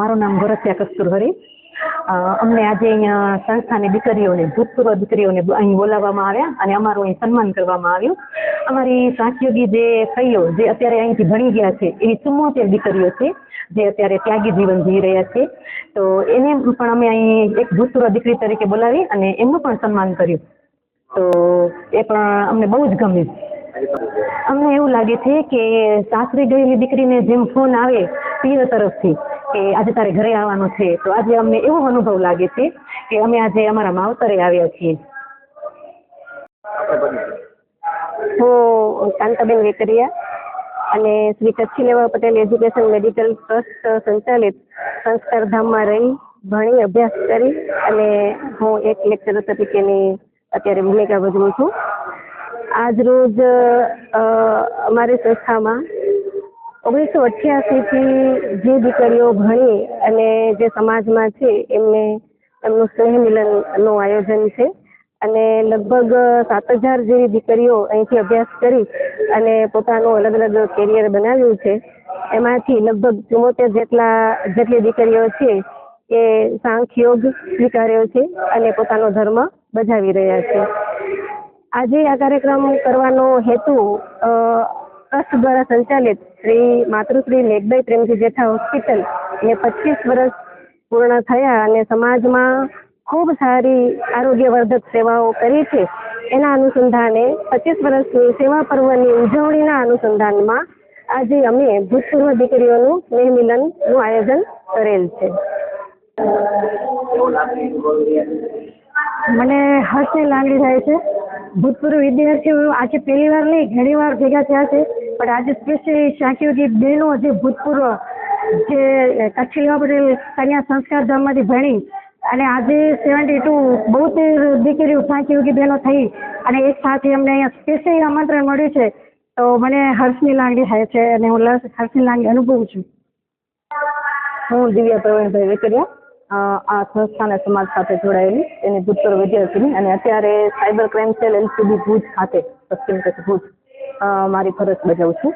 મારું નામ ભરતિયા કસ્તુરહરી અમને આજે અહીંયા સંસ્થાની દીકરીઓને, ભૂતપૂર્વ દીકરીઓને અહીં બોલાવવામાં આવ્યા અને અમારું અહીં સન્માન કરવામાં આવ્યું. અમારી સાંખયોગી જે ભાઈઓ જે અત્યારે અહીંથી ભણી ગયા છે એવી ચુમ્મોતેર દીકરીઓ છે, જે અત્યારે ત્યાગી જીવન જીવી રહ્યા છે. તો એને પણ અમે અહીં એક ભૂતપૂર્વ દીકરી તરીકે બોલાવી અને એમનું પણ સન્માન કર્યું. તો એ પણ અમને બહુ જ ગમ્યું. અમને એવું લાગે છે કે સાસરી ગયેલી દીકરીને જેમ ફોન આવે પિયર તરફથી કે આજે તારે ઘરે આવવાનું છે. તો આજે અમને એવો અનુભવ લાગે છે કે અમે આજે અમારા માવતરે આવ્યા છીએ. હું શાંતાબેન વેકરિયા અને શ્રી કચ્છી લેવા પટેલ એજ્યુકેશન મેડિકલ ટ્રસ્ટ સંચાલિત સંસ્કાર ધામમાં રહી ભણી અભ્યાસ કરી અને હું એક લેક્ચર તરીકેની અત્યારે ભૂમિકા ભજવું છું. આજ રોજ અમારી સંસ્થામાં ઓગણીસો અઠ્યાસીથી જે દીકરીઓ ભણી અને જે સમાજમાં છે, એમને એમનું સ્નેહ મિલનનું આયોજન છે. અને લગભગ સાત હજાર જેવી દીકરીઓ અહીંથી અભ્યાસ કરી અને પોતાનું અલગ અલગ કેરિયર બનાવ્યું છે. એમાંથી લગભગ ચુમ્મોતેર જેટલા, જેટલી દીકરીઓ છે એ સાંખ્યોગ સ્વીકાર્યો છે અને પોતાનો ધર્મ બજાવી રહ્યા છે. આજે આ કાર્યક્રમ કરવાનો હેતુ ટ્રસ્ટ દ્વારા સંચાલિત શ્રી માતૃશ્રી લેખભાઈ પ્રેમજી જેઠા હોસ્પિટલ ને પચીસ વર્ષ પૂર્ણ થયા અને સમાજમાં ખૂબ સારી આરોગ્યવર્ધક સેવાઓ કરી છે. એના અનુસંધાને પચીસ વર્ષની સેવા પર્વની ઉજવણીના અનુસંધાનમાં આજે અમે ભૂતપૂર્વ દીકરીઓનું સ્નેહ આયોજન કરેલ છે. મને હર્ષની લાગણી થાય છે. ભૂતપૂર્વ વિદ્યાર્થીઓ આજે પહેલી વાર નહીં ઘણી વાર ભેગા થયા છે. પણ આજે સ્પેશિયલી શાંતિયોગી બહેનો જે ભૂતપૂર્વ જે કચ્છી પટેલ કન્યા સંસ્કાર ધામમાંથી ભણી અને આજે સેવન્ટી ટુ બોતેર દીકરીઓ શાંતિયોગી બહેનો થઈ અને એક સાથે અમને અહીંયા સ્પેશિયલી આમંત્રણ મળ્યું છે. તો મને હર્ષની લાગણી થાય છે અને હું હર્ષની લાગણી અનુભવું છું. હું દિવ્યા પ્રવીણભાઈ વેકરિયા આ સંસ્થાના સમાજ સાથે જોડાયેલી, એની ભૂતપૂર્વ વિદ્યાર્થીની અને અત્યારે cyber crime cell LCB Bhuj ખાતે પશ્ચિમ કચ્છ ભુજ. મારી ફરજ બજાવું છું.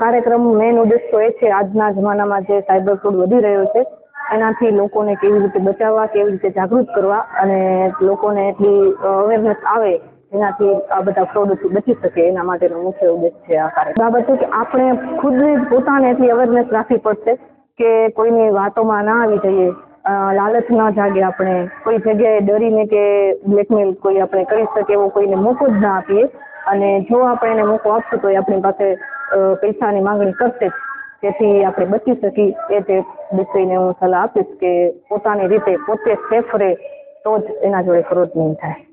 કાર્યક્રમ મેન ઉદ્દેશ તો એ છે, આજના જમાનામાં જે સાયબર ફ્રોડ વધી રહ્યો છે, એનાથી લોકોને કેવી રીતે બચાવવા, કેવી રીતે જાગૃત કરવા અને લોકોને એટલી અવેરનેસ આવે, એનાથી આ બધા ફ્રોડથી બચી શકે, એના માટેનો મુખ્ય ઉદ્દેશ છે આ કાર્યક્રમ. બાબત કે આપણે ખુદ પોતાને એટલી અવેરનેસ રાખવી પડશે કે કોઈની વાતોમાં ના આવી જઈએ લાલચ ના જાગે આપણે, કોઈ જગ્યાએ ડરીને કે બ્લેકમેલ કોઈ આપણે કરી શકે એવો કોઈને મોકો જ ના આપીએ અને જો આપણે એને મોકો આપશું, તો એ આપણી પાસે પૈસાની માંગણી કરશે જ. તેથી આપણે બચી શકીએ. એ તે દીકરીને હું સલાહ આપીશ કે પોતાની રીતે પોતે સેફ રહે, તો જ એના જોડે ક્રોધ નહીં થાય.